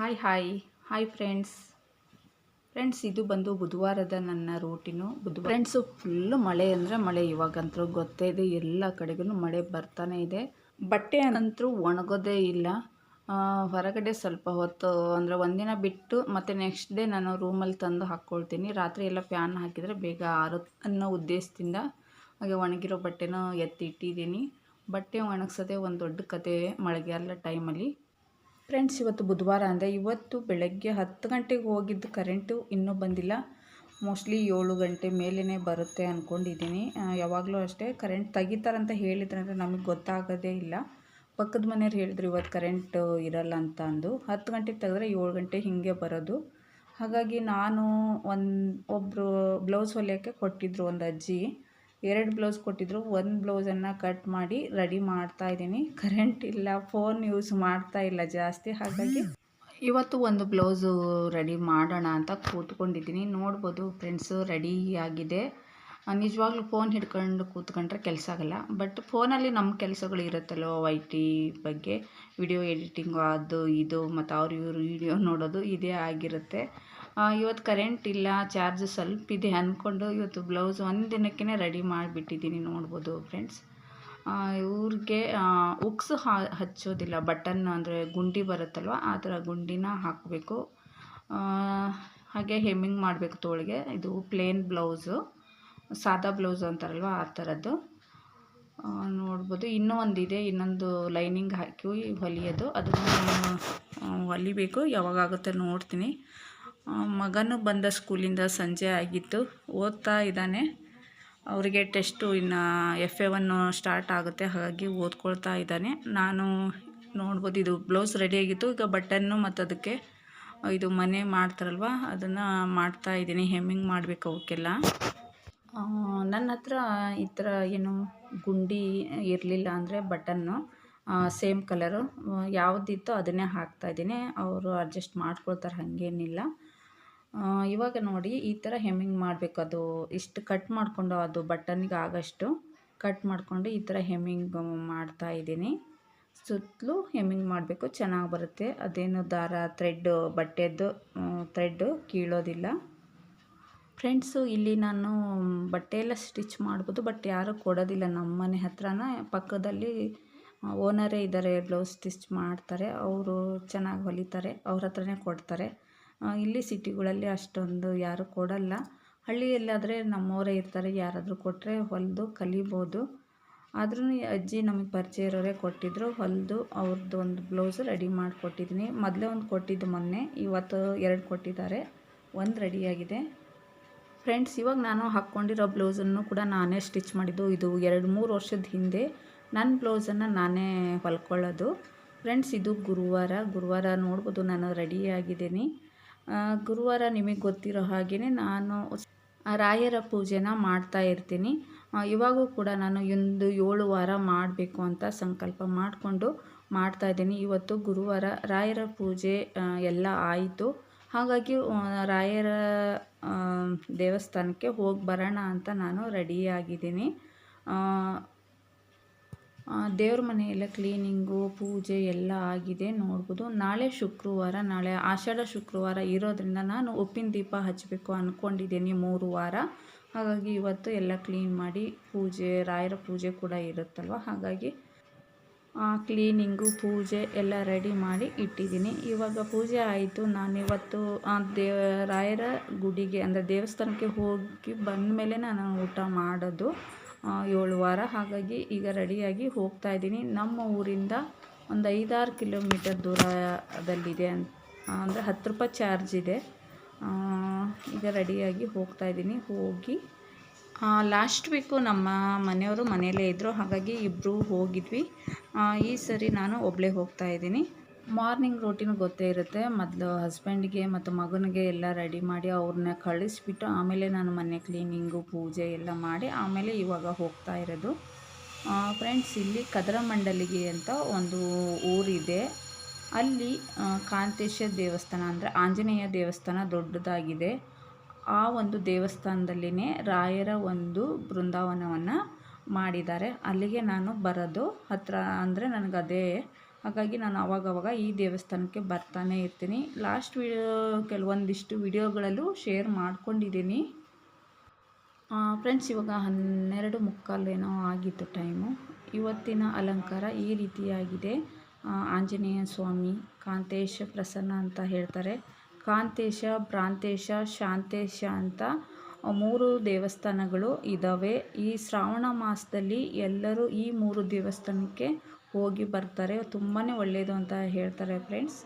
Hi hi hi friends friends ಇದು ಬಂದು ಬುಧವಾರದ ನನ್ನ ರೂಟೀನು ಬುಧವಾರ ಫ್ರೆಂಡ್ಸು ಫುಲ್ಲು ಮಳೆ ಅಂದರೆ ಮಳೆ. ಇವಾಗಂತೂ ಗೊತ್ತೇ ಇದೆ, ಎಲ್ಲ ಕಡೆಗೂ ಮಳೆ ಬರ್ತಾನೆ ಇದೆ. ಬಟ್ಟೆ ಅಂತೂ ಒಣಗೋದೇ ಇಲ್ಲ. ಹೊರಗಡೆ ಸ್ವಲ್ಪ ಹೊತ್ತು, ಅಂದರೆ ಒಂದಿನ ಬಿಟ್ಟು ಮತ್ತು ನೆಕ್ಸ್ಟ್ ಡೇ ನಾನು ರೂಮಲ್ಲಿ ತಂದು ಹಾಕ್ಕೊಳ್ತೀನಿ. ರಾತ್ರಿ ಎಲ್ಲ ಫ್ಯಾನ್ ಹಾಕಿದರೆ ಬೇಗ ಆರುತ್ತೆ ಅನ್ನೋ ಉದ್ದೇಶದಿಂದ ಹಾಗೆ ಒಣಗಿರೋ ಬಟ್ಟೆನೂ ಎತ್ತಿ ಇಟ್ಟಿದ್ದೀನಿ ಬಟ್ಟೆ ಒಣಗಿಸೋದೇ ಒಂದು ದೊಡ್ಡ ಕತೆ ಮಳೆಗಾಲ ಟೈಮಲ್ಲಿ ಫ್ರೆಂಡ್ಸ್ ಇವತ್ತು ಬುಧವಾರ ಅಂದರೆ ಇವತ್ತು ಬೆಳಗ್ಗೆ ಹತ್ತು ಗಂಟೆಗೆ ಹೋಗಿದ್ದು ಕರೆಂಟು ಇನ್ನೂ ಬಂದಿಲ್ಲ. ಮೋಸ್ಟ್ಲಿ ಏಳು ಗಂಟೆ ಮೇಲೇ ಬರುತ್ತೆ ಅಂದ್ಕೊಂಡಿದ್ದೀನಿ ಯಾವಾಗಲೂ ಅಷ್ಟೇ ಕರೆಂಟ್ ತೆಗಿತಾರಂತ ಹೇಳಿದ್ರು ಅಂದರೆ ನಮಗೆ ಗೊತ್ತಾಗೋದೇ ಇಲ್ಲ. ಪಕ್ಕದ ಮನೆಯವ್ರು ಹೇಳಿದ್ರು ಇವತ್ತು ಕರೆಂಟ್ ಇರಲ್ಲ ಅಂತ ಅಂದು. ಹತ್ತು ಗಂಟೆಗೆ ತೆಗೆದ್ರೆ ಏಳು ಗಂಟೆ ಹೀಗೆ ಬರೋದು. ಹಾಗಾಗಿ ನಾನು ಒಂದು ಒಬ್ಬರು ಬ್ಲೌಸ್ ಹೊಲಿಯೋಕ್ಕೆ ಕೊಟ್ಟಿದ್ರು ಒಂದು ಅಜ್ಜಿ. ಎರಡು ಬ್ಲೌಸ್ ಕೊಟ್ಟಿದ್ರು, ಒಂದು ಬ್ಲೌಸನ್ನು ಕಟ್ ಮಾಡಿ ರೆಡಿ ಮಾಡ್ತಾ ಇದ್ದೀನಿ. ಕರೆಂಟ್ ಇಲ್ಲ ಫೋನ್ ಯೂಸ್ ಮಾಡ್ತಾ ಇಲ್ಲ ಜಾಸ್ತಿ, ಹಾಗಾಗಿ ಇವತ್ತು ಒಂದು ಬ್ಲೌಸು ರೆಡಿ ಮಾಡೋಣ ಅಂತ ಕೂತ್ಕೊಂಡಿದ್ದೀನಿ. ನೋಡ್ಬೋದು ಫ್ರೆಂಡ್ಸು ರೆಡಿ ಆಗಿದೆ. ನಿಜವಾಗ್ಲೂ ಫೋನ್ ಹಿಡ್ಕೊಂಡು ಕೂತ್ಕೊಂಡ್ರೆ ಕೆಲಸ ಆಗಲ್ಲ ಬಟ್ ಫೋನಲ್ಲಿ ನಮ್ಮ ಕೆಲಸಗಳು ಇರುತ್ತಲ್ಲೋ ಐ ಟಿ ಬಗ್ಗೆ ವಿಡಿಯೋ ಎಡಿಟಿಂಗು ಅದು, ಇದು, ಮತ್ತು ಅವ್ರು ಇವರು ವಿಡಿಯೋ ನೋಡೋದು, ಇದೇ ಆಗಿರುತ್ತೆ. ಇವತ್ತು ಕರೆಂಟ್ ಇಲ್ಲ ಚಾರ್ಜ್ ಸ್ವಲ್ಪ ಇದೆ ಅಂದ್ಕೊಂಡು ಇವತ್ತು ಬ್ಲೌಸ್ ಒಂದು ದಿನಕ್ಕೇ ರೆಡಿ ಮಾಡಿಬಿಟ್ಟಿದ್ದೀನಿ ನೋಡ್ಬೋದು ಫ್ರೆಂಡ್ಸ್ ಇವ್ರಿಗೆ ಉಕ್ಸ್ ಹಚ್ಚೋದಿಲ್ಲ ಬಟನ್ ಅಂದರೆ ಗುಂಡಿ ಬರುತ್ತಲ್ವ, ಆ ಥರ ಗುಂಡಿನ ಹಾಕಬೇಕು. ಹಾಗೆ ಹೆಮ್ಮಿಂಗ್ ಮಾಡಬೇಕು ತೋಳಿಗೆ, ಇದು ಪ್ಲೇನ್ ಬ್ಲೌಸು ಸಾದಾ ಬ್ಲೌಸು ಅಂತಾರಲ್ವ, ಆ ಥರದ್ದು. ನೋಡ್ಬೋದು, ಇನ್ನೂ ಒಂದಿದೆ, ಇನ್ನೊಂದು ಲೈನಿಂಗ್ ಹಾಕಿ ಹೊಲಿಯೋದು, ಅದನ್ನು ಹೊಲಿಬೇಕು, ಯಾವಾಗಾಗುತ್ತೆ ನೋಡ್ತೀನಿ. ಮಗನೂ ಬಂದ ಸ್ಕೂಲಿಂದ ಸಂಜೆ ಆಗಿತ್ತು. ಓದ್ತಾ ಇದ್ದಾನೆ. ಅವರಿಗೆ ಟೆಸ್ಟು ಇನ್ನು ಎಫ್ ಎ ಒನ್ನು ಸ್ಟಾರ್ಟ್ ಆಗುತ್ತೆ. ಹಾಗಾಗಿ ಓದ್ಕೊಳ್ತಾ ಇದ್ದಾನೆ. ನಾನು ನೋಡ್ಬೋದು ಇದು ಬ್ಲೌಸ್ ರೆಡಿಯಾಗಿತ್ತು ಈಗ ಬಟನ್ನು ಮತ್ತು ಅದಕ್ಕೆ ಇದು ಮನೆ ಮಾಡ್ತಾರಲ್ವ, ಅದನ್ನು ಮಾಡ್ತಾ ಇದ್ದೀನಿ. ಹೆಮ್ಮಿಂಗ್ ಮಾಡಬೇಕು ಅವಕ್ಕೆಲ್ಲ. ನನ್ನ ಹತ್ರ ಈ ಥರ ಏನು ಗುಂಡಿ ಇರಲಿಲ್ಲ ಅಂದರೆ ಬಟನ್ನು ಸೇಮ್ ಕಲರು. ಯಾವುದಿತ್ತೋ ಅದನ್ನೇ ಹಾಕ್ತಾಯಿದ್ದೀನಿ ಅವರು ಅಡ್ಜಸ್ಟ್ ಮಾಡ್ಕೊಳ್ತಾರೆ, ಹಾಗೇನಿಲ್ಲ. ಇವಾಗ ನೋಡಿ ಈ ಥರ ಹೆಮ್ಮಿಂಗ್ ಮಾಡಬೇಕು ಅದು. ಇಷ್ಟು ಕಟ್ ಮಾಡಿಕೊಂಡು ಅದು ಬಟನ್ಗೆ ಆಗಷ್ಟು ಕಟ್ ಮಾಡಿಕೊಂಡು ಈ ಥರ ಹೆಮ್ಮಿಂಗ್ ಮಾಡ್ತಾ ಇದ್ದೀನಿ. ಸುತ್ತಲೂ ಹೆಮ್ಮಿಂಗ್ ಮಾಡಬೇಕು, ಚೆನ್ನಾಗಿ ಬರುತ್ತೆ. ಅದೇನು ದಾರ ಥ್ರೆಡ್ಡು ಬಟ್ಟೆದ್ದು ಥ್ರೆಡ್ಡು ಕೀಳೋದಿಲ್ಲ. ಫ್ರೆಂಡ್ಸು ಇಲ್ಲಿ ನಾನು ಬಟ್ಟೆ ಎಲ್ಲ ಸ್ಟಿಚ್ ಮಾಡ್ಬೋದು ಬಟ್ ಯಾರೂ ಕೊಡೋದಿಲ್ಲ. ನಮ್ಮ ಮನೆ ಹತ್ರನೇ ಪಕ್ಕದಲ್ಲಿ ಓನರೇ ಇದ್ದಾರೆ ಬ್ಲೌಸ್ ಸ್ಟಿಚ್ ಮಾಡ್ತಾರೆ. ಅವರು ಚೆನ್ನಾಗಿ ಹೊಲಿತಾರೆ, ಅವ್ರ ಹತ್ರನೇ ಕೊಡ್ತಾರೆ. ಇಲ್ಲಿ ಸಿಟಿಗಳಲ್ಲಿ ಅಷ್ಟೊಂದು ಯಾರೂ ಕೊಡಲ್ಲ. ಹಳ್ಳಿಯಲ್ಲಾದರೆ ನಮ್ಮವರೇ ಇರ್ತಾರೆ, ಯಾರಾದರೂ ಕೊಟ್ಟರೆ ಹೊಲಿದು ಕಲಿಬೋದು. ಆದ್ರೂ ಅಜ್ಜಿ ನಮಗೆ ಪರಿಚಯ ಇರೋರೇ ಕೊಟ್ಟಿದ್ದರು ಹೊಲಿದು ಅವ್ರದ್ದು ಒಂದು ಬ್ಲೌಸ್ ರೆಡಿ ಮಾಡಿಕೊಟ್ಟಿದ್ದೀನಿ. ಮೊದಲೇ ಒಂದು ಕೊಟ್ಟಿದ್ದು ಮೊನ್ನೆ, ಇವತ್ತು ಎರಡು ಕೊಟ್ಟಿದ್ದಾರೆ. ಒಂದು ರೆಡಿಯಾಗಿದೆ. ಫ್ರೆಂಡ್ಸ್, ಇವಾಗ ನಾನು ಹಾಕ್ಕೊಂಡಿರೋ ಬ್ಲೌಸನ್ನು ಕೂಡ ನಾನೇ ಸ್ಟಿಚ್ ಮಾಡಿದ್ದು. ಇದು ಎರಡು ಮೂರು ವರ್ಷದ ಹಿಂದೆ. ನನ್ನ ಬ್ಲೌಸನ್ನು ನಾನೇ ಹೊಲ್ಕೊಳ್ಳೋದು. ಫ್ರೆಂಡ್ಸ್, ಇದು ಗುರುವಾರ. ಗುರುವಾರ ನೋಡ್ಬೋದು ನಾನು ರೆಡಿಯಾಗಿದ್ದೀನಿ ಗುರುವಾರ ನಿಮಗೆ ಗೊತ್ತಿರೋ ಹಾಗೆಯೇ ನಾನು ರಾಯರ ಪೂಜೆನ ಮಾಡ್ತಾ ಇರ್ತೀನಿ. ಇವಾಗೂ ಕೂಡ ನಾನು ಒಂದು ಏಳು ವಾರ ಮಾಡಬೇಕು ಅಂತ ಸಂಕಲ್ಪ ಮಾಡಿಕೊಂಡು ಮಾಡ್ತಾ ಇದ್ದೀನಿ. ಇವತ್ತು ಗುರುವಾರ ರಾಯರ ಪೂಜೆ ಎಲ್ಲ ಆಯಿತು. ಹಾಗಾಗಿ ರಾಯರ ದೇವಸ್ಥಾನಕ್ಕೆ ಹೋಗಿ ಬರೋಣ ಅಂತ ನಾನು ರೆಡಿಯಾಗಿದ್ದೀನಿ ದೇವ್ರ ಮನೆಯೆಲ್ಲ ಕ್ಲೀನಿಂಗು ಪೂಜೆ ಎಲ್ಲ ಆಗಿದೆ ನೋಡ್ಬೋದು. ನಾಳೆ ಶುಕ್ರವಾರ ನಾಳೆ ಆಷಾಢ ಶುಕ್ರವಾರ ಇರೋದ್ರಿಂದ ನಾನು ಉಪ್ಪಿನ ದೀಪ ಹಚ್ಚಬೇಕು ಅಂದ್ಕೊಂಡಿದ್ದೀನಿ ಮೂರು ವಾರ. ಹಾಗಾಗಿ ಇವತ್ತು ಎಲ್ಲ ಕ್ಲೀನ್ ಮಾಡಿ ಪೂಜೆ ರಾಯರ ಪೂಜೆ ಕೂಡ ಇರುತ್ತಲ್ವ? ಹಾಗಾಗಿ ಕ್ಲೀನಿಂಗು ಪೂಜೆ ಎಲ್ಲ ರೆಡಿ ಮಾಡಿ ಇಟ್ಟಿದ್ದೀನಿ. ಇವಾಗ ಪೂಜೆ ಆಯಿತು. ನಾನಿವತ್ತು ಆ ದೇವ ರಾಯರ ಗುಡಿಗೆ ಅಂದರೆ ದೇವಸ್ಥಾನಕ್ಕೆ ಹೋಗಿ ಬಂದ ಮೇಲೆ ನಾನು ಊಟ ಮಾಡೋದು. ಆ, ಏಳು ವಾರ. ಹಾಗಾಗಿ ಈಗ ರೆಡಿಯಾಗಿ ಹೋಗ್ತಾ ಇದ್ದೀನಿ. ನಮ್ಮ ಊರಿಂದ ಒಂದು ಐದಾರು ಕಿಲೋಮೀಟರ್ ದೂರದಲ್ಲಿದೆ ಅಂತ ಅಂದರೆ ಹತ್ತು ರೂಪಾಯಿ ಚಾರ್ಜ್ ಇದೆ. ಈಗ ರೆಡಿಯಾಗಿ ಹೋಗ್ತಾ ಇದ್ದೀನಿ. ಹೋಗಿ ಲಾಸ್ಟ್ ವೀಕು ನಮ್ಮ ಮನೆಯವರು ಮನೆಯಲ್ಲೇ ಇದ್ದರು ಹಾಗಾಗಿ ಇಬ್ಬರು ಹೋಗಿದ್ವಿ. ಈ ಸರಿ ನಾನು ಒಬ್ಬಳೇ ಹೋಗ್ತಾ ಇದ್ದೀನಿ. ಮಾರ್ನಿಂಗ್ ರೂಟೀನ್ ಗೊತ್ತೇ ಇರುತ್ತೆ. ಮೊದಲು ಹಸ್ಬೆಂಡ್ಗೆ ಮತ್ತು ಮಗನಿಗೆ ಎಲ್ಲ ರೆಡಿ ಮಾಡಿ ಅವ್ರನ್ನ ಕಳಿಸ್ಬಿಟ್ಟು ಆಮೇಲೆ ನಾನು ಮನೆ ಕ್ಲೀನಿಂಗು ಪೂಜೆ ಎಲ್ಲ ಮಾಡಿ ಆಮೇಲೆ ಇವಾಗ ಹೋಗ್ತಾ ಇರೋದು. ಫ್ರೆಂಡ್ಸ್ ಇಲ್ಲಿ ಕದರಮಂಡಲಿಗೆ ಅಂತ ಒಂದು ಊರಿದೆ. ಅಲ್ಲಿ ಕಾಂತೇಶ ದೇವಸ್ಥಾನ ಅಂದರೆ ಆಂಜನೇಯ ದೇವಸ್ಥಾನ ದೊಡ್ಡದಾಗಿದೆ. ಆ ಒಂದು ದೇವಸ್ಥಾನದಲ್ಲಿನೇ ರಾಯರ ಒಂದು ಬೃಂದಾವನವನ್ನು ಮಾಡಿದ್ದಾರೆ. ಅಲ್ಲಿಗೆ ನಾನು ಬರೋದು. ಹತ್ತಿರ ಅಂದರೆ ನನಗೆ ಅದೇ ಹಾಗಾಗಿ ನಾನು ಆವಾಗವಾಗ ಈ ದೇವಸ್ಥಾನಕ್ಕೆ ಬರ್ತಾನೆ ಇರ್ತೀನಿ. ಲಾಸ್ಟ್ ವಿಡಿಯೋ ಕೆಲವೊಂದಿಷ್ಟು ವಿಡಿಯೋಗಳಲ್ಲೂ ಶೇರ್ ಮಾಡ್ಕೊಂಡಿದ್ದೀನಿ. ಫ್ರೆಂಡ್ಸ್ ಇವಾಗ ಹನ್ನೆರಡು ಮುಕ್ಕಾಲೇನೋ ಆಗಿತ್ತು ಟೈಮು ಇವತ್ತಿನ ಅಲಂಕಾರ ಈ ರೀತಿಯಾಗಿದೆ. ಆಂಜನೇಯ ಸ್ವಾಮಿ, ಕಾಂತೇಶ ಪ್ರಸನ್ನ ಅಂತ ಹೇಳ್ತಾರೆ. ಕಾಂತೇಶ, ಭ್ರಾಂತೇಶ, ಶಾಂತೇಶ ಅಂತ ಮೂರು ದೇವಸ್ಥಾನಗಳು ಇದ್ದಾವೆ ಈ ಶ್ರಾವಣ ಮಾಸದಲ್ಲಿ ಎಲ್ಲರೂ ಈ ಮೂರು ದೇವಸ್ಥಾನಕ್ಕೆ ಹೋಗಿ ಬರ್ತಾರೆ. ತುಂಬಾ ಒಳ್ಳೆಯದು ಅಂತ ಹೇಳ್ತಾರೆ ಫ್ರೆಂಡ್ಸ್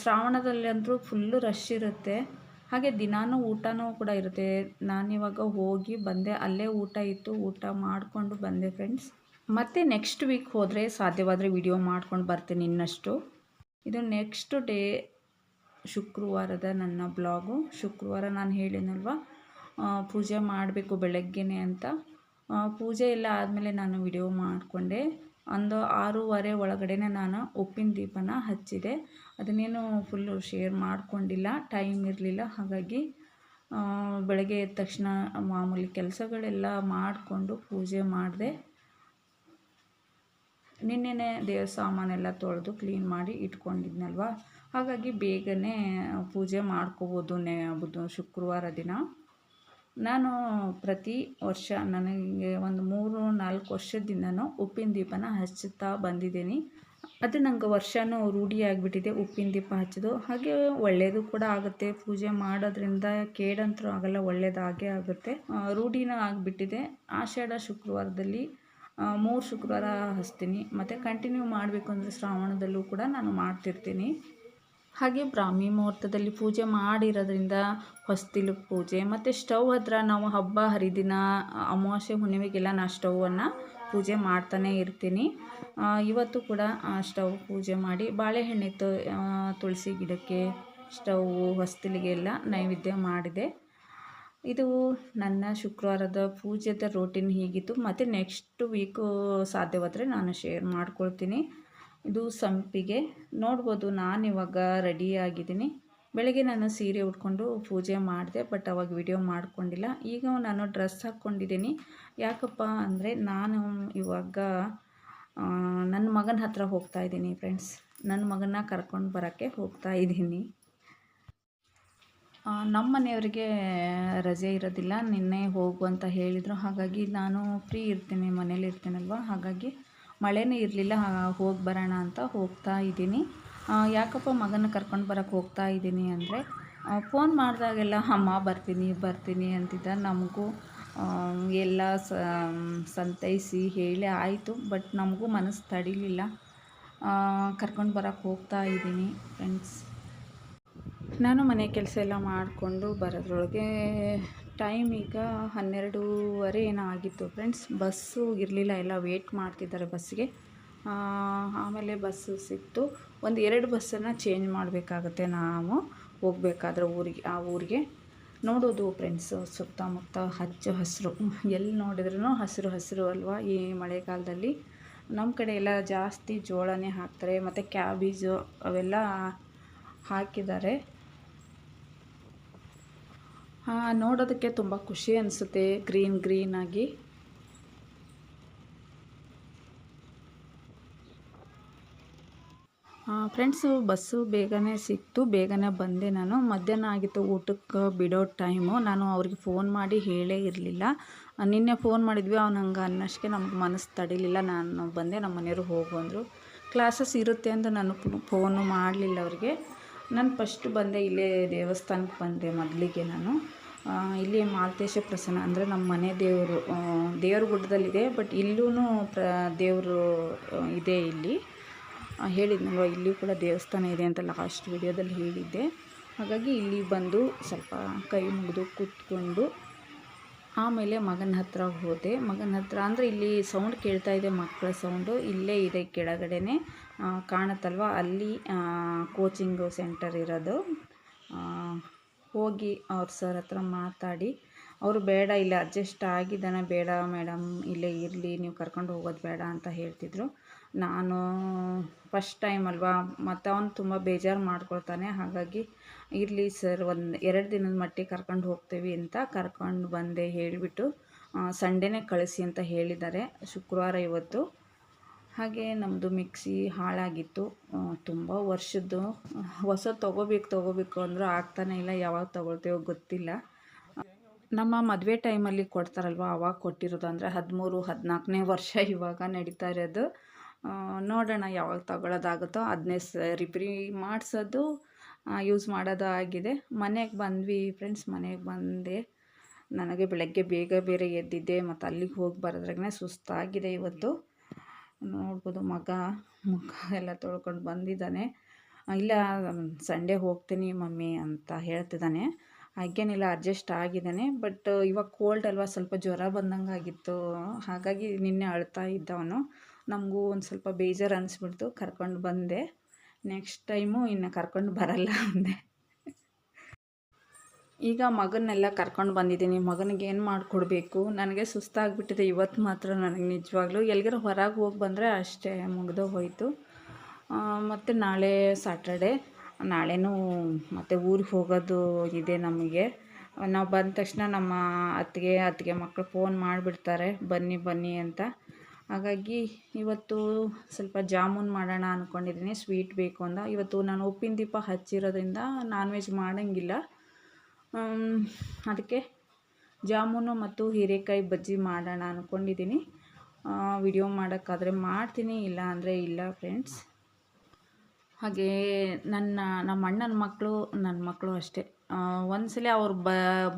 ಶ್ರಾವಣದಲ್ಲಿ ಅಂದರೂ ಫುಲ್ಲು ರಶ್ ಇರುತ್ತೆ. ಹಾಗೆ ದಿನಾನೂ ಊಟನೂ ಕೂಡ ಇರುತ್ತೆ. ನಾನಿವಾಗ ಹೋಗಿ ಬಂದೆ. ಅಲ್ಲೇ ಊಟ ಇತ್ತು. ಊಟ ಮಾಡಿಕೊಂಡು ಬಂದೆ ಫ್ರೆಂಡ್ಸ್ ಮತ್ತೆ ನೆಕ್ಸ್ಟ್ ವೀಕ್ ಹೋದರೆ ಸಾಧ್ಯವಾದರೆ ವಿಡಿಯೋ ಮಾಡ್ಕೊಂಡು ಬರ್ತೀನಿ ಇನ್ನಷ್ಟು. ಇದು ನೆಕ್ಸ್ಟ್ ಡೇ ಶುಕ್ರವಾರದ ನನ್ನ ಬ್ಲಾಗು ಶುಕ್ರವಾರ ನಾನು ಹೇಳಿನಲ್ವ? ಪೂಜೆ ಮಾಡಬೇಕು ಬೆಳಗ್ಗೆನೆ ಅಂತ. ಪೂಜೆ ಎಲ್ಲ ಆದಮೇಲೆ ನಾನು ವಿಡಿಯೋ ಮಾಡಿಕೊಂಡೆ. ಒಂದು ಆರೂವರೆ ಒಳಗಡೆ ನಾನು ಉಪ್ಪಿನ ದೀಪನ ಹಚ್ಚಿದೆ. ಅದನ್ನೇನು ಫುಲ್ಲು ಶೇರ್ ಮಾಡಿಕೊಂಡಿಲ್ಲ ಟೈಮ್ ಇರಲಿಲ್ಲ. ಹಾಗಾಗಿ ಬೆಳಗ್ಗೆ ಎದ್ದ ತಕ್ಷಣ ಮಾಮೂಲಿ ಕೆಲಸಗಳೆಲ್ಲ ಮಾಡಿಕೊಂಡು ಪೂಜೆ ಮಾಡಿದೆ. ನಿನ್ನೆನೇ ದೇವ್ರ ಸಾಮಾನೆಲ್ಲ ತೊಳೆದು ಕ್ಲೀನ್ ಮಾಡಿ ಇಟ್ಕೊಂಡಿದ್ನಲ್ವಾ? ಹಾಗಾಗಿ ಬೇಗನೆ ಪೂಜೆ ಮಾಡ್ಕೋಬೋದು ನೆ ಬುಧ ಶುಕ್ರವಾರ ದಿನ. ನಾನು ಪ್ರತಿ ವರ್ಷ ನನಗೆ ಒಂದು ಮೂರು, ನಾಲ್ಕು ವರ್ಷದಿಂದನೂ ಉಪ್ಪಿನ ದೀಪನ ಹಚ್ಚುತ್ತಾ ಬಂದಿದ್ದೀನಿ. ಅದು ನಂಗೆ ವರ್ಷವೂ ರೂಢಿಯಾಗಿಬಿಟ್ಟಿದೆ ಉಪ್ಪಿನ ದೀಪ ಹಚ್ಚೋದು. ಹಾಗೆ ಒಳ್ಳೆಯದು ಕೂಡ ಆಗುತ್ತೆ. ಪೂಜೆ ಮಾಡೋದ್ರಿಂದ ಕೇಡಂತರೂ ಆಗಲ್ಲ ಒಳ್ಳೆಯದಾಗೇ ಆಗುತ್ತೆ. ರೂಢಿನೂ ಆಗಿಬಿಟ್ಟಿದೆ. ಆಷಾಢ ಶುಕ್ರವಾರದಲ್ಲಿ ಮೂರು ಶುಕ್ರವಾರ ಹಚ್ತೀನಿ. ಮತ್ತು ಕಂಟಿನ್ಯೂ ಮಾಡಬೇಕು ಅಂದರೆ ಶ್ರಾವಣದಲ್ಲೂ ಕೂಡ ನಾನು ಮಾಡ್ತಿರ್ತೀನಿ. ಹಾಗೆ ಬ್ರಾಹ್ಮಿ ಮುಹೂರ್ತದಲ್ಲಿ ಪೂಜೆ ಮಾಡಿರೋದ್ರಿಂದ ಹೊಸ್ತಿಲು ಪೂಜೆ, ಮತ್ತು ಸ್ಟವ್ ಹತ್ರ ನಾವು ಹಬ್ಬ, ಹರಿದಿನ, ಅಮಾವಾಸ್ಯೆ, ಹುಣ್ಣಿಮೆಗೆಲ್ಲ ನಾನು ಸ್ಟವನ್ನು ಪೂಜೆ ಮಾಡ್ತಾನೆ ಇರ್ತೀನಿ. ಇವತ್ತು ಕೂಡ ಸ್ಟವ್ ಪೂಜೆ ಮಾಡಿ ಬಾಳೆಹಣ್ಣೆ ತುಳಸಿ ಗಿಡಕ್ಕೆ ಸ್ಟವ್ ಹೊಸ್ತಿಲಿಗೆಲ್ಲ ನೈವೇದ್ಯ ಮಾಡಿದೆ. ಇದು ನನ್ನ ಶುಕ್ರವಾರದ ಪೂಜೆದ ರೂಟೀನ್ ಹೀಗಿತ್ತು. ಮತ್ತು ನೆಕ್ಸ್ಟ್ ವೀಕು ಸಾಧ್ಯವಾದರೆ ನಾನು ಶೇರ್ ಮಾಡ್ಕೊಳ್ತೀನಿ. ಇದು ಸಂಪಿಗೆ. ನೋಡ್ಬೋದು ನಾನು ಇವಾಗ ರೆಡಿಯಾಗಿದ್ದೀನಿ ಬೆಳಗ್ಗೆ ನಾನು ಸೀರೆ ಉಟ್ಕೊಂಡು ಪೂಜೆ ಮಾಡಿದೆ ಬಟ್ ಅವಾಗ ವಿಡಿಯೋ ಮಾಡ್ಕೊಂಡಿಲ್ಲ. ಈಗ ನಾನು ಡ್ರೆಸ್ ಹಾಕ್ಕೊಂಡಿದ್ದೀನಿ. ಯಾಕಪ್ಪ ಅಂದರೆ ನಾನು ಇವಾಗ ನನ್ನ ಮಗನ ಹತ್ರ ಹೋಗ್ತಾ ಇದ್ದೀನಿ ಫ್ರೆಂಡ್ಸ್ ನನ್ನ ಮಗನ ಕರ್ಕೊಂಡು ಬರೋಕ್ಕೆ ಹೋಗ್ತಾ ಇದ್ದೀನಿ. ನಮ್ಮ ಮನೆಯವರಿಗೆ ರಜೆ ಇರೋದಿಲ್ಲ. ನಿನ್ನೆ ಹೋಗು ಅಂತ ಹೇಳಿದರು. ಹಾಗಾಗಿ ನಾನು ಫ್ರೀ ಇರ್ತೀನಿ, ಮನೇಲಿ ಇರ್ತೀನಲ್ವ? ಹಾಗಾಗಿ ಮಳೆನೇ ಇರಲಿಲ್ಲ ಹೋಗಿ ಬರೋಣ ಅಂತ ಹೋಗ್ತಾ ಇದ್ದೀನಿ. ಯಾಕಪ್ಪ ಮಗನ ಕರ್ಕೊಂಡು ಬರೋಕ್ಕೆ ಹೋಗ್ತಾ ಇದ್ದೀನಿ ಅಂದರೆ ಫೋನ್ ಮಾಡಿದಾಗೆಲ್ಲ ಅಮ್ಮ ಬರ್ತೀನಿ ಬರ್ತೀನಿ ಅಂತಿದ್ದ. ನಮಗೂ ಎಲ್ಲ ಸಂತೈಸಿ ಹೇಳಿ ಆಯಿತು, ಬಟ್ ನಮಗೂ ಮನಸ್ಸು ತಡಿಲಿಲ್ಲ. ಕರ್ಕೊಂಡು ಬರೋಕ್ಕೆ ಹೋಗ್ತಾ ಇದ್ದೀನಿ ಫ್ರೆಂಡ್ಸ್ ನಾನು ಮನೆ ಕೆಲಸ ಎಲ್ಲ ಮಾಡಿಕೊಂಡು ಬರೋದ್ರೊಳಗೆ ಟೈಮ್ ಈಗ ಹನ್ನೆರಡೂವರೆ ಏನೋ ಆಗಿತ್ತು ಫ್ರೆಂಡ್ಸ್. ಬಸ್ಸು ಇರಲಿಲ್ಲ, ಎಲ್ಲ ವೇಟ್ ಮಾಡ್ತಿದ್ದಾರೆ ಬಸ್ಸಿಗೆ. ಆಮೇಲೆ ಬಸ್ಸು ಸಿಕ್ತು. ಒಂದು ಎರಡು ಬಸ್ಸನ್ನು ಚೇಂಜ್ ಮಾಡಬೇಕಾಗತ್ತೆ ನಾವು ಹೋಗಬೇಕಾದ್ರೆ ಊರಿಗೆ, ಆ ಊರಿಗೆ. ನೋಡೋದು ಫ್ರೆಂಡ್ಸು ಸುತ್ತಮುತ್ತ ಹಚ್ಚು ಹಸಿರು. ಎಲ್ಲಿ ನೋಡಿದ್ರೂ ಹಸಿರು ಹಸಿರು ಅಲ್ವಾ ಈ ಮಳೆಗಾಲದಲ್ಲಿ? ನಮ್ಮ ಕಡೆ ಎಲ್ಲ ಜಾಸ್ತಿ ಜೋಳನೇ ಹಾಕ್ತಾರೆ, ಮತ್ತು ಕ್ಯಾಬೇಜು ಅವೆಲ್ಲ ಹಾಕಿದ್ದಾರೆ. ನೋಡೋದಕ್ಕೆ ತುಂಬ ಖುಷಿ ಅನಿಸುತ್ತೆ. ಗ್ರೀನ್ ಗ್ರೀನಾಗಿ ಫ್ರೆಂಡ್ಸು ಬಸ್ಸು ಬೇಗನೆ ಸಿಕ್ತು. ಬೇಗನೆ ಬಂದೆ ನಾನು. ಮಧ್ಯಾಹ್ನ ಆಗಿತ್ತು, ಊಟಕ್ಕೆ ಬಿಡೋ ಟೈಮು ನಾನು ಅವ್ರಿಗೆ ಫೋನ್ ಮಾಡಿ ಹೇಳೇ ಇರಲಿಲ್ಲ. ನಿನ್ನೆ ಫೋನ್ ಮಾಡಿದ್ವಿ. ಅವ್ನು ಹಂಗೆ ಅನ್ನೋಷ್ಟಕ್ಕೆ ನಮ್ಗೆ ಮನಸ್ಸು ತಡಿಲಿಲ್ಲ. ನಾನು ಬಂದೆ ನಮ್ಮ ಮನೆಯವರು ಹೋಗು ಅಂದರು ಕ್ಲಾಸಸ್ ಇರುತ್ತೆ ಅಂತ ನಾನು ಫೋನು ಮಾಡಲಿಲ್ಲ ಅವ್ರಿಗೆ. ನಾನು ಫಸ್ಟ್ ಬಂದೆ ಇಲ್ಲೇ ದೇವಸ್ಥಾನಕ್ಕೆ ಬಂದೆ ಮೊದಲಿಗೆ ನಾನು. ಇಲ್ಲಿ ಮಾಲ್ತೇಶ ಪ್ರಸನ್ನ ಅಂದರೆ ನಮ್ಮ ಮನೆ ದೇವರು ದೇವ್ರ ಗುಡ್ಡದಲ್ಲಿದೆ, ಬಟ್ ಇಲ್ಲೂ ಪ್ರ, ದೇವರು ಇದೆ ಇಲ್ಲಿ. ಹೇಳಿದ್ನಲ್ವ, ಇಲ್ಲಿ ಕೂಡ ದೇವಸ್ಥಾನ ಇದೆ ಅಂತ ಲಾಸ್ಟ್ ವಿಡಿಯೋದಲ್ಲಿ ಹೇಳಿದ್ದೆ. ಹಾಗಾಗಿ ಇಲ್ಲಿ ಬಂದು ಸ್ವಲ್ಪ ಕೈ ಮುಗಿದು ಕೂತ್ಕೊಂಡು ಆಮೇಲೆ ಮಗನ ಹತ್ರ ಹೋದೆ. ಮಗನ ಹತ್ರ ಅಂದರೆ ಇಲ್ಲಿ ಸೌಂಡ್ ಕೇಳ್ತಾ ಇದೆ ಮಕ್ಕಳ ಸೌಂಡು ಇಲ್ಲೇ ಇದೆ ಕೆಳಗಡೆನೆ. ಕಾಣತ್ತಲ್ವ? ಅಲ್ಲಿ ಕೋಚಿಂಗು ಸೆಂಟರ್ ಇರೋದು. ಹೋಗಿ ಅವ್ರ ಸರ್ ಹತ್ರ ಮಾತಾಡಿ. ಅವರು ಬೇಡ, ಇಲ್ಲ ಅಡ್ಜಸ್ಟ್ ಆಗಿದ್ದಾನೆ. ಬೇಡ ಮೇಡಮ್ ಇಲ್ಲೇ ಇರಲಿ, ನೀವು ಕರ್ಕೊಂಡು ಹೋಗೋದು ಬೇಡ ಅಂತ ಹೇಳ್ತಿದ್ರು. ನಾನು ಫಸ್ಟ್ ಟೈಮ್ ಅಲ್ವಾ, ಮತ್ತು ಅವನು ತುಂಬ ಬೇಜಾರು ಮಾಡ್ಕೊಳ್ತಾನೆ. ಹಾಗಾಗಿ ಇರಲಿ ಸರ್ ಒಂದು ಎರಡು ದಿನದ ಮಟ್ಟಿಗೆ ಕರ್ಕೊಂಡು ಹೋಗ್ತೀವಿ ಅಂತ ಕರ್ಕೊಂಡು ಬಂದೆ ಹೇಳಿಬಿಟ್ಟು ಸಂಡೇನೇ ಕಳಿಸಿ ಅಂತ ಹೇಳಿದ್ದಾರೆ, ಶುಕ್ರವಾರ ಇವತ್ತು. ಹಾಗೆ ನಮ್ಮದು ಮಿಕ್ಸಿ ಹಾಳಾಗಿತ್ತು. ತುಂಬ ವರ್ಷದ್ದು ಹೊಸ ತೊಗೋಬೇಕು ತೊಗೋಬೇಕು ಅಂದರೂ ಆಗ್ತಾನೆ ಇಲ್ಲ, ಯಾವಾಗ ತೊಗೊಳ್ತೇವೋ ಗೊತ್ತಿಲ್ಲ. ನಮ್ಮ ಮದುವೆ ಟೈಮಲ್ಲಿ ಕೊಡ್ತಾರಲ್ವ ಆವಾಗ ಕೊಟ್ಟಿರೋದು ಅಂದರೆ ಹದಿಮೂರು, ಹದಿನಾಲ್ಕನೇ ವರ್ಷ ಇವಾಗ ನಡೀತಾ ಇರೋದು. ನೋಡೋಣ ಯಾವಾಗ ತಗೊಳ್ಳೋದಾಗುತ್ತೋ ಅದನ್ನೇ ಸ ರಿಪೇರಿ ಮಾಡಿಸೋದು ಯೂಸ್ ಮಾಡೋದು ಆಗಿದೆ. ಮನೆಗೆ ಬಂದ್ವಿ ಫ್ರೆಂಡ್ಸ್ ಮನೆಗೆ ಬಂದೆ. ನನಗೆ ಬೆಳಗ್ಗೆ ಬೇಗ ಬೇರೆ ಎದ್ದಿದ್ದೆ, ಮತ್ತು ಅಲ್ಲಿಗೆ ಹೋಗಿ ಬರೋದ್ರಾಗನೇ ಸುಸ್ತಾಗಿದೆ ಇವತ್ತು. ನೋಡ್ಬೋದು ಮಗ, ಮುಖ ಎಲ್ಲ ತೊಳ್ಕೊಂಡು ಬಂದಿದ್ದಾನೆ. ಇಲ್ಲ, ಸಂಡೇ ಹೋಗ್ತೀನಿ ಮಮ್ಮಿ ಅಂತ ಹೇಳ್ತಿದ್ದಾನೆ. ಹಾಗೇನಿಲ್ಲ ಅಡ್ಜಸ್ಟ್ ಆಗಿದ್ದಾನೆ. ಬಟ್ ಇವಾಗ ಕೋಲ್ಡ್ ಅಲ್ವಾ, ಸ್ವಲ್ಪ ಜ್ವರ ಬಂದಂಗೆ ಆಗಿತ್ತು ಹಾಗಾಗಿ ನಿನ್ನೆ ಅಳ್ತಾ ಇದ್ದವನು. ನಮಗೂ ಒಂದು ಸ್ವಲ್ಪ ಬೇಜಾರು ಅನಿಸ್ಬಿಡ್ತು, ಕರ್ಕೊಂಡು ಬಂದೆ. ನೆಕ್ಸ್ಟ್ ಟೈಮು ಇನ್ನು ಕರ್ಕೊಂಡು ಬರಲ್ಲ ಅಂದೆ. ಈಗ ಮಗನ್ನೆಲ್ಲ ಕರ್ಕೊಂಡು ಬಂದಿದ್ದೀನಿ. ಮಗನಿಗೆ ಏನು ಮಾಡಿಕೊಡ್ಬೇಕು? ನನಗೆ ಸುಸ್ತಾಗಿಬಿಟ್ಟಿದೆ. ಇವತ್ತು ಮಾತ್ರ ನನಗೆ ನಿಜವಾಗ್ಲೂ. ಎಲ್ಗಾರ ಹೊರಗೆ ಹೋಗಿ ಬಂದರೆ ಅಷ್ಟೇ ಮುಗಿದು ಹೋಯಿತು. ಮತ್ತು ನಾಳೆ ಸಾಟರ್ಡೆ ನಾಳೆನೂ ಮತ್ತು ಊರಿಗೆ ಹೋಗೋದು ಇದೆ ನಮಗೆ. ನಾವು ಬಂದ ತಕ್ಷಣ ನಮ್ಮ ಅತ್ತಿಗೆ ಅತ್ತಿಗೆ ಮಕ್ಕಳು ಫೋನ್ ಮಾಡಿಬಿಡ್ತಾರೆ. ಬನ್ನಿ ಬನ್ನಿ ಅಂತ. ಹಾಗಾಗಿ ಇವತ್ತು ಸ್ವಲ್ಪ ಜಾಮೂನ್ ಮಾಡೋಣ ಅಂದ್ಕೊಂಡಿದ್ದೀನಿ ಸ್ವೀಟ್ ಬೇಕು ಅಂದ ಇವತ್ತು ನಾನು ಉಪ್ಪಿನ ದೀಪ ಹಚ್ಚಿರೋದ್ರಿಂದ ನಾನ್ ವೆಜ್ ಮಾಡೋಂಗಿಲ್ಲ ಅದಕ್ಕೆ ಜಾಮೂನು ಮತ್ತು ಹೀರೆಕಾಯಿ ಬಜ್ಜಿ ಮಾಡೋಣ ಅಂದ್ಕೊಂಡಿದ್ದೀನಿ ವಿಡಿಯೋ ಮಾಡೋಕ್ಕಾದರೆ ಮಾಡ್ತೀನಿ ಇಲ್ಲ ಅಂದರೆ ಇಲ್ಲ ಫ್ರೆಂಡ್ಸ್ ಹಾಗೆ ನನ್ನ, ನಮ್ಮ ಅಣ್ಣನ ಮಕ್ಕಳು, ನನ್ನ ಮಕ್ಕಳು ಅಷ್ಟೇ. ಒಂದ್ಸಲ ಅವ್ರು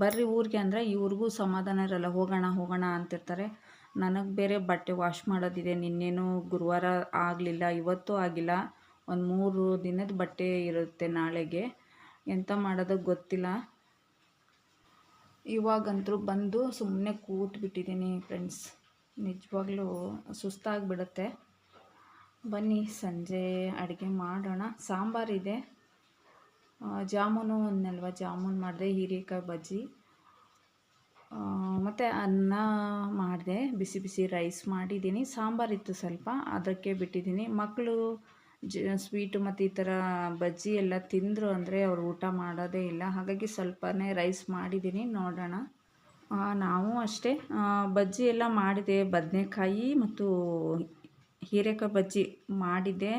ಬರ್ರಿ ಊರಿಗೆ ಅಂದರೆ ಇವ್ರಿಗೂ ಸಮಾಧಾನ ಇರಲ್ಲ, ಹೋಗೋಣ ಹೋಗೋಣ ಅಂತಿರ್ತಾರೆ. ನನಗೆ ಬೇರೆ ಬಟ್ಟೆ ವಾಶ್ ಮಾಡೋದಿದೆ. ನಿನ್ನೇನು ಗುರುವಾರ ಆಗಲಿಲ್ಲ, ಇವತ್ತು ಆಗಿಲ್ಲ. ಒಂದು ಮೂರು ದಿನದ ಬಟ್ಟೆ ಇರುತ್ತೆ ನಾಳೆಗೆ. ಎಂತ ಮಾಡೋದು ಗೊತ್ತಿಲ್ಲ. ಇವಾಗಂತರೂ ಬಂದು ಸುಮ್ಮನೆ ಕೂತ್ಬಿಟ್ಟಿದ್ದೀನಿ ಫ್ರೆಂಡ್ಸ್. ನಿಜವಾಗ್ಲೂ ಸುಸ್ತಾಗಿಬಿಡುತ್ತೆ. ಬನ್ನಿ, ಸಂಜೆ ಅಡುಗೆ ಮಾಡೋಣ. ಸಾಂಬಾರಿದೆ ಜಾಮೂನು ಒಂದಲ್ವ? ಜಾಮೂನ್ ಮಾಡಿದೆ ಹೀರೆಕಾಯಿ ಬಜ್ಜಿ. ಮತ್ತು ಅನ್ನ ಮಾಡಿದೆ, ಬಿಸಿ ಬಿಸಿ ರೈಸ್ ಮಾಡಿದ್ದೀನಿ. ಸಾಂಬಾರಿತ್ತು ಸ್ವಲ್ಪ, ಅದಕ್ಕೆ ಬಿಟ್ಟಿದ್ದೀನಿ. ಮಕ್ಕಳು ಜ ಸ್ವೀಟು ಮತ್ತು ಈ ಥರ ಬಜ್ಜಿ ಎಲ್ಲ ತಿಂದರು ಅಂದರೆ ಅವರು ಊಟ ಮಾಡೋದೇ ಇಲ್ಲ. ಹಾಗಾಗಿ ಸ್ವಲ್ಪನೇ ರೈಸ್ ಮಾಡಿದ್ದೀನಿ. ನೋಡೋಣ. ನಾವು ಅಷ್ಟೇ. ಬಜ್ಜಿ ಎಲ್ಲ ಮಾಡಿದೆ. ಬದನೆಕಾಯಿ ಮತ್ತು ಹೀರೆಕಾಯಿ ಬಜ್ಜಿ ಮಾಡಿದ್ದೆ.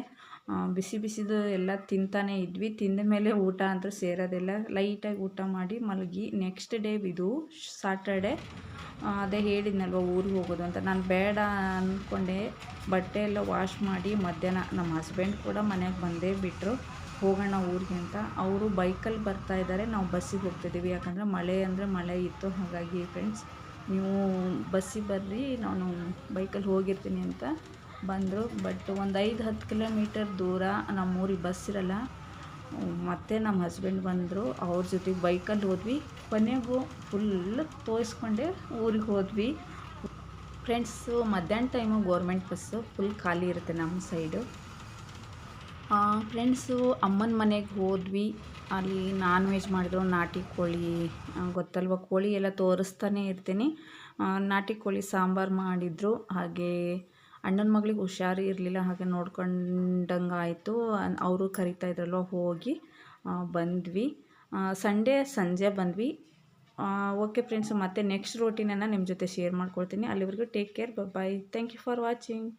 ಬಿಸಿ ಬಿಸಿದು ಎಲ್ಲ ತಿಂತಾನೆ ಇದ್ವಿ. ತಿಂದ ಮೇಲೆ ಊಟ ಅಂತೂ ಸೇರೋದಿಲ್ಲ. ಲೈಟಾಗಿ ಊಟ ಮಾಡಿ ಮಲಗಿ. ನೆಕ್ಸ್ಟ್ ಡೇ ಇದು ಸಾಟರ್ಡೆ ಅದೇ ಹೇಳಿದ್ನಲ್ವ ಊರಿಗೆ ಹೋಗೋದು ಅಂತ. ನಾನು ಬೇಡ ಅಂದ್ಕೊಂಡೆ ಬಟ್ಟೆ ಎಲ್ಲ ವಾಶ್ ಮಾಡಿ ಮಧ್ಯಾಹ್ನ ನಮ್ಮ ಹಸ್ಬೆಂಡ್ ಕೂಡ ಮನೆಗೆ ಬಂದೇ ಬಿಟ್ಟರು ಹೋಗೋಣ ಊರಿಗೆ ಅಂತ. ಅವರು ಬೈಕಲ್ಲಿ ಬರ್ತಾ ಇದ್ದಾರೆ. ನಾವು ಬಸ್ಸಿಗೆ ಹೋಗ್ತಿದ್ದೀವಿ. ಯಾಕಂದರೆ ಮಳೆ ಅಂದರೆ ಮಳೆ ಇತ್ತು. ಹಾಗಾಗಿ ಫ್ರೆಂಡ್ಸ್ ನೀವು ಬಸ್ಸಿಗೆ ಬರ್ರಿ. ನಾನು ಬೈಕಲ್ಲಿ ಹೋಗಿರ್ತೀನಿ ಅಂತ. ಬಂದರು. ಬಟ್ ಒಂದು ಐದು, ಹತ್ತು ಕಿಲೋಮೀಟರ್ ದೂರ ನಮ್ಮ ಊರಿಗೆ ಬಸ್ ಇರಲ್ಲ. ಮತ್ತು ನಮ್ಮ ಹಸ್ಬೆಂಡ್ ಬಂದರು. ಅವ್ರ ಜೊತೆಗೆ ಬೈಕಲ್ಲಿ ಹೋದ್ವಿ. ಕೊನೆಗೂ ಫುಲ್ ತೋರಿಸ್ಕೊಂಡೆ ಊರಿಗೆ ಹೋದ್ವಿ. ಫ್ರೆಂಡ್ಸು ಮಧ್ಯಾಹ್ನ ಟೈಮು ಗೋರ್ಮೆಂಟ್ ಬಸ್ಸು ಫುಲ್ ಖಾಲಿ ಇರುತ್ತೆ ನಮ್ಮ ಸೈಡು ಫ್ರೆಂಡ್ಸು ಅಮ್ಮನ ಮನೆಗೆ ಹೋದ್ವಿ. ಅಲ್ಲಿ ನಾನ್ ವೆಜ್ ಮಾಡಿದ್ರು. ನಾಟಿ ಕೋಳಿ ಗೊತ್ತಲ್ವ? ಕೋಳಿ ಎಲ್ಲ ತೋರಿಸ್ತಾನೆ ಇರ್ತೀನಿ. ನಾಟಿ ಕೋಳಿ ಸಾಂಬಾರು ಮಾಡಿದರು. ಹಾಗೆ ಅಣ್ಣನ ಮಗಳಿಗೆ ಹುಷಾರು ಇರಲಿಲ್ಲ, ಹಾಗೆ ನೋಡ್ಕೊಂಡಂಗೆ ಆಯಿತು. ಅವರು ಕರಿತಾ ಇದ್ರಲ್ವ, ಹೋಗಿ ಬಂದ್ವಿ. ಸಂಡೇ, ಸಂಜೆ ಬಂದ್ವಿ. ಓಕೆ ಫ್ರೆಂಡ್ಸ್, ಮತ್ತೆ ನೆಕ್ಸ್ಟ್ ರೋಟಿನ ನಿಮ್ಮ ಜೊತೆ ಶೇರ್ ಮಾಡ್ಕೊಳ್ತೀನಿ. ಅಲ್ಲಿವರೆಗೂ take care bye thank you for watching.